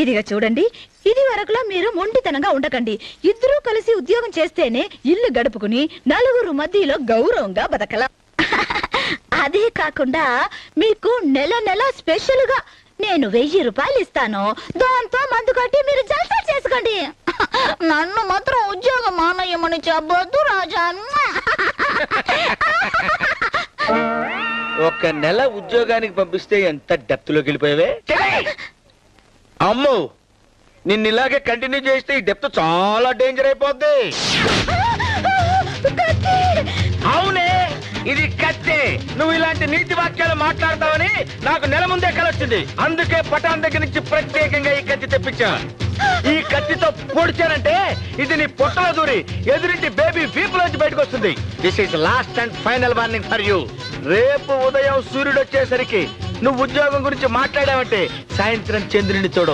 ఇదిగా చూడండి ఇది వరకులా మీరు మొండితనంగా ఉండకండి. ఇద్దరూ కలిసి ఉద్యోగం చేస్తేనే ఇల్లు గడుపుకుని నలుగురు మధ్యలో గౌరవంగా బతకలా. అదే కాకుండా మీకు నెల నెల స్పెషల్గా నేను వెయ్యి రూపాయలు ఇస్తాను. దాంతో మందు కట్టి మీరు జల్సా చేసుకోండి. నన్ను మాత్రం ఉద్యోగం మానయ్యమని చెప్పొద్దు రాజా. ఒక నెల ఉద్యోగానికి పంపిస్తే ఎంత డెప్త్లోకి వెళ్ళిపోయావే అమ్మో! నిన్ను ఇలాగే కంటిన్యూ చేస్తే ఈ డెప్త్ చాలా డేంజర్ అయిపోద్ది. అవునే ఇది కత్తి. నువ్వు ఇలాంటి నీతి వాక్యాలు మాట్లాడతావని నాకు నెల ముందే కలొచ్చింది అందుకే పటాన్ దగ్గర నుంచి ప్రత్యేకంగా ఈ కత్తి తెప్పించా. ఈ కత్తితో పొడిచానంటే ఇది నీ పొట్టలో దూరి ఎదురింటి బేబీ వీపులోంచి బయటకు వస్తుంది. This is last and final warning for you రేపు ఉదయం సూర్యుడు వచ్చేసరికి నువ్వు ఉద్యోగం గురించి మాట్లాడావంటే సాయంత్రం చంద్రుని చూడవు